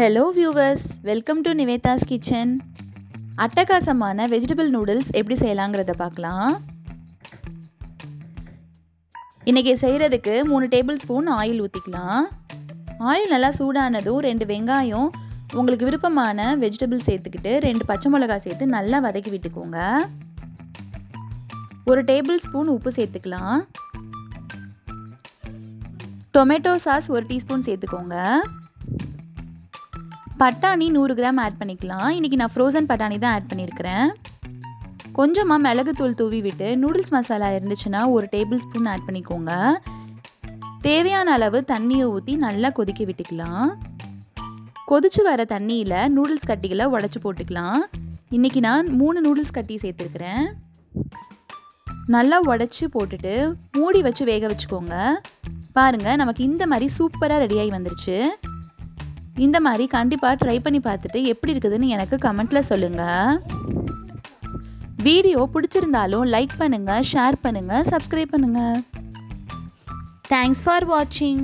Hello viewers welcome to Nivetha's kitchen அட்டகாசமான vegetable noodles எப்படி செய்யலாங்கிறத பார்க்கலாம். இன்றைக்கி செய்கிறதுக்கு மூணு டேபிள் ஸ்பூன் ஆயில் ஊற்றிக்கலாம் ஆயில் நல்லா சூடானதும் ரெண்டு வெங்காயம் உங்களுக்கு விருப்பமான வெஜிடபிள் சேர்த்துக்கிட்டு ரெண்டு பச்சை மிளகாய் சேர்த்து நல்லா வதக்கி விட்டுக்கோங்க. ஒரு டேபிள் ஸ்பூன் உப்பு சேர்த்துக்கலாம். டொமேட்டோ சாஸ் ஒரு டீஸ்பூன் சேர்த்துக்கோங்க. பட்டாணி நூறு கிராம் ஆட் பண்ணிக்கலாம். இன்றைக்கி நான் ஃப்ரோசன் பட்டாணி தான் ஆட் பண்ணியிருக்கிறேன் கொஞ்சமாக மிளகுத்தூள் தூவி விட்டு நூடுல்ஸ் மசாலா இருந்துச்சுன்னா ஒரு டேபிள் ஸ்பூன் ஆட் பண்ணிக்கோங்க. தேவையான அளவு தண்ணியை ஊற்றி நல்லா கொதிக்க விட்டுக்கலாம். கொதிச்சு வர தண்ணியில் நூடுல்ஸ் கட்டிகளை உடச்சி போட்டுக்கலாம். இன்றைக்கி நான் மூணு நூடுல்ஸ் கட்டி சேர்த்துருக்குறேன். நல்லா உடச்சி போட்டுட்டு மூடி வச்சு வேக வச்சுக்கோங்க. பாருங்கள் நமக்கு இந்த மாதிரி சூப்பராக ரெடியாகி வந்துருச்சு. இந்த மாதிரி கண்டிப்பாக ட்ரை பண்ணி பார்த்துட்டு எப்படி இருக்குதுன்னு எனக்கு கமெண்ட்டில் சொல்லுங்கள் வீடியோ பிடிச்சிருந்தாலும் லைக் பண்ணுங்கள் ஷேர் பண்ணுங்கள் சப்ஸ்கிரைப் பண்ணுங்கள் தேங்க்ஸ் ஃபார் வாட்சிங்